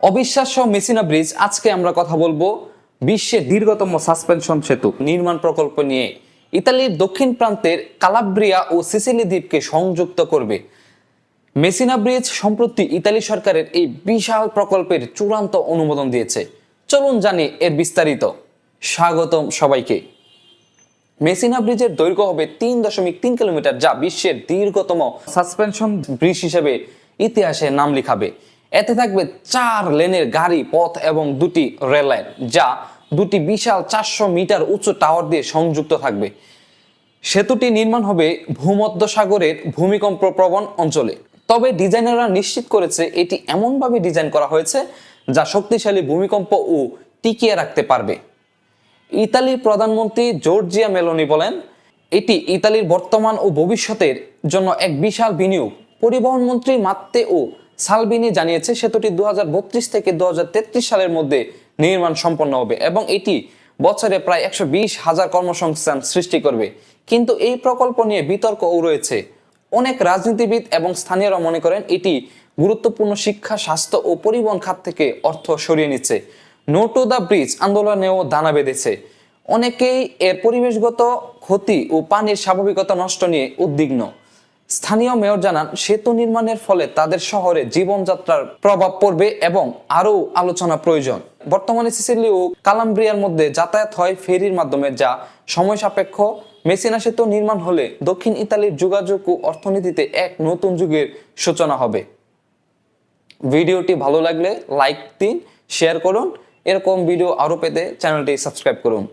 অবিশ্বাস্য Messina bridge, আজকে আমরা কথা বলব বিশ্বের দীর্ঘতম সাসপেনশন সেতু নির্মাণ প্রকল্প নিয়ে। ইতালির দক্ষিণ প্রান্তের কালাব্রিয়া ও সিসিলি দ্বীপকে সংযুক্ত করবে। মেসিনা ব্রিজ সম্প্রতি ইতালি সরকারের এই বিশাল প্রকল্পের চূড়ান্ত অনুমোদন দিয়েছে। চলুন জানি এর বিস্তারিত। স্বাগতম সবাইকে। মেসিনা ব্রিজের দৈর্ঘ্য হবে তিন দশমিক তিন কিলোমিটার, যা বিশ্বের দীর্ঘতম সাসপেনশন ব্রিজ হিসেবে ইতিহাসে নাম লিখাবে। এতে থাকবে চার লেনের গাড়ি, পথ এবং দুটি রেল লাইন, যা দুটি বিশাল চারশো মিটার উঁচু টাওয়ার দিয়ে সংযুক্ত থাকবে। সেতুটি নির্মাণ হবে ভূমধ্য সাগরের ভূমিকম্প প্রবণ অঞ্চলে। তবে ডিজাইনাররা নিশ্চিত করেছে এটি এমনভাবে ডিজাইন করা হয়েছে যা শক্তিশালী ভূমিকম্প ও টিকিয়ে রাখতে পারবে। ইতালির প্রধানমন্ত্রী জর্জিয়া মেলোনি বলেন, এটি ইতালির বর্তমান ও ভবিষ্যতের জন্য এক বিশাল বিনিয়োগ। পরিবহন মন্ত্রী মাত্তে ও সালবিনি জানিয়েছে সেতুটি দুহাজার বত্রিশ থেকে দুহাজার তেত্রিশ সালের মধ্যে নির্মাণ সম্পন্ন হবে এবং এটি বছরে প্রায় একশো হাজার কর্মসংস্থান সৃষ্টি করবে। কিন্তু এই প্রকল্প নিয়ে বিতর্কও রয়েছে। অনেক রাজনীতিবিদ এবং স্থানীয়রা মনে করেন এটি গুরুত্বপূর্ণ শিক্ষা, স্বাস্থ্য ও পরিবহন খাত থেকে অর্থ সরিয়ে নিচ্ছে। নো টু দ্য ব্রিজ আন্দোলনেও দানা বেঁধেছে। অনেকেই এর পরিবেশগত ক্ষতি ও পানির স্বাভাবিকতা নষ্ট নিয়ে উদ্বিগ্ন। স্থানীয় মেয়র জানান, সেতু নির্মাণের ফলে তাদের শহরে জীবনযাত্রার প্রভাব পড়বে এবং আরও আলোচনা প্রয়োজন। বর্তমানে সিসিলি ও কালাম্ব্রিয়ার মধ্যে যাতায়াত হয় ফেরির মাধ্যমে, যা সময় সাপেক্ষ। মেসিনা সেতু নির্মাণ হলে দক্ষিণ ইতালির যোগাযোগ ও অর্থনীতিতে এক নতুন যুগের সূচনা হবে। ভিডিওটি ভালো লাগলে লাইক দিন, শেয়ার করুন। এরকম ভিডিও আরও পেতে চ্যানেলটি সাবস্ক্রাইব করুন।